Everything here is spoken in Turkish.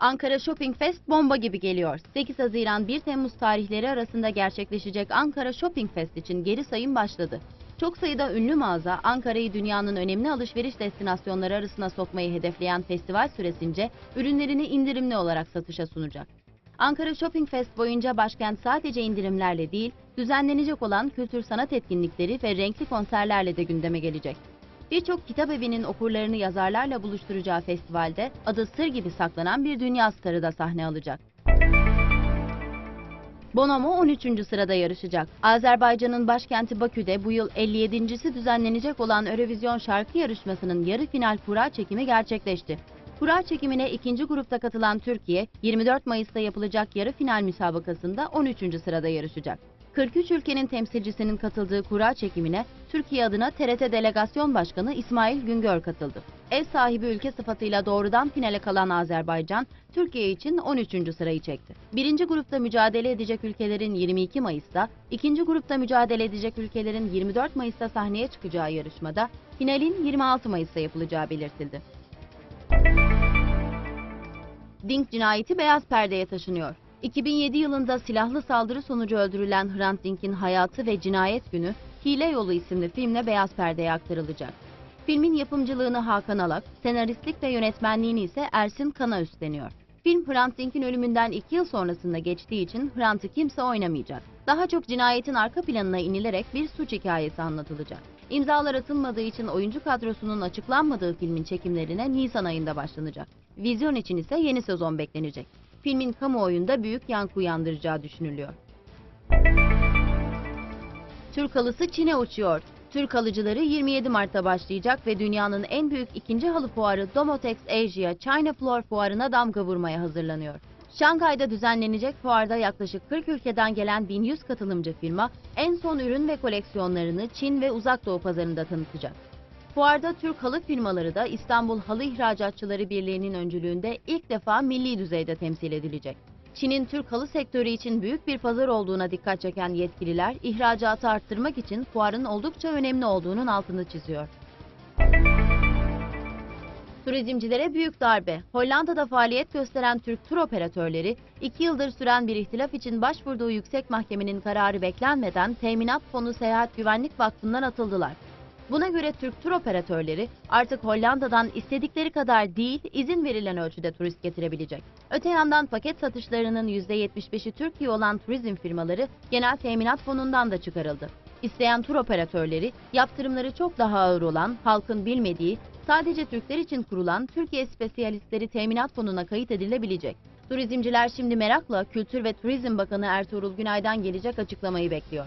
Ankara Shopping Fest bomba gibi geliyor. 8 Haziran 1 Temmuz tarihleri arasında gerçekleşecek Ankara Shopping Fest için geri sayım başladı. Çok sayıda ünlü mağaza Ankara'yı dünyanın önemli alışveriş destinasyonları arasına sokmayı hedefleyen festival süresince ürünlerini indirimli olarak satışa sunacak. Ankara Shopping Fest boyunca başkent sadece indirimlerle değil, düzenlenecek olan kültür sanat etkinlikleri ve renkli konserlerle de gündeme gelecek. Birçok kitap evinin okurlarını yazarlarla buluşturacağı festivalde adı sır gibi saklanan bir dünya starı da sahne alacak. Bonomo 13. sırada yarışacak. Azerbaycan'ın başkenti Bakü'de bu yıl 57.si düzenlenecek olan Eurovision şarkı yarışmasının yarı final kura çekimi gerçekleşti. Kura çekimine ikinci grupta katılan Türkiye, 24 Mayıs'ta yapılacak yarı final müsabakasında 13. sırada yarışacak. 43 ülkenin temsilcisinin katıldığı kura çekimine Türkiye adına TRT Delegasyon Başkanı İsmail Güngör katıldı. Ev sahibi ülke sıfatıyla doğrudan finale kalan Azerbaycan, Türkiye için 13. sırayı çekti. Birinci grupta mücadele edecek ülkelerin 22 Mayıs'ta, ikinci grupta mücadele edecek ülkelerin 24 Mayıs'ta sahneye çıkacağı yarışmada finalin 26 Mayıs'ta yapılacağı belirtildi. Dink cinayeti beyaz perdeye taşınıyor. 2007 yılında silahlı saldırı sonucu öldürülen Hrant Dink'in hayatı ve cinayet günü Hile Yolu isimli filmle beyaz perdeye aktarılacak. Filmin yapımcılığını Hakan Alak, senaristlik ve yönetmenliğini ise Ersin Kana üstleniyor. Film Hrant Dink'in ölümünden 2 yıl sonrasında geçtiği için Hrant'ı kimse oynamayacak. Daha çok cinayetin arka planına inilerek bir suç hikayesi anlatılacak. İmzalar atılmadığı için oyuncu kadrosunun açıklanmadığı filmin çekimlerine Nisan ayında başlanacak. Vizyon için ise yeni sezon beklenecek. Filmin kamuoyunda büyük yankı uyandıracağı düşünülüyor. Türk halısı Çin'e uçuyor. Türk halıcıları 27 Mart'ta başlayacak ve dünyanın en büyük ikinci halı fuarı Domotex Asia China Floor Fuarı'na damga vurmaya hazırlanıyor. Şangay'da düzenlenecek fuarda yaklaşık 40 ülkeden gelen 1100 katılımcı firma en son ürün ve koleksiyonlarını Çin ve Uzak Doğu pazarında tanıtacak. Fuarda Türk halı firmaları da İstanbul Halı İhracatçıları Birliği'nin öncülüğünde ilk defa milli düzeyde temsil edilecek. Çin'in Türk halı sektörü için büyük bir pazar olduğuna dikkat çeken yetkililer, ihracatı arttırmak için fuarın oldukça önemli olduğunun altını çiziyor. Turizmcilere büyük darbe. Hollanda'da faaliyet gösteren Türk tur operatörleri, iki yıldır süren bir ihtilaf için başvurduğu yüksek mahkemenin kararı beklenmeden Teminat Fonu Seyahat Güvenlik Vakfı'ndan atıldılar. Buna göre Türk tur operatörleri artık Hollanda'dan istedikleri kadar değil, izin verilen ölçüde turist getirebilecek. Öte yandan paket satışlarının %75'i Türkiye olan turizm firmaları genel teminat fonundan da çıkarıldı. İsteyen tur operatörleri yaptırımları çok daha ağır olan, halkın bilmediği, sadece Türkler için kurulan Türkiye Spesiyalistleri Teminat Fonu'na kayıt edilebilecek. Turizmciler şimdi merakla Kültür ve Turizm Bakanı Ertuğrul Günay'dan gelecek açıklamayı bekliyor.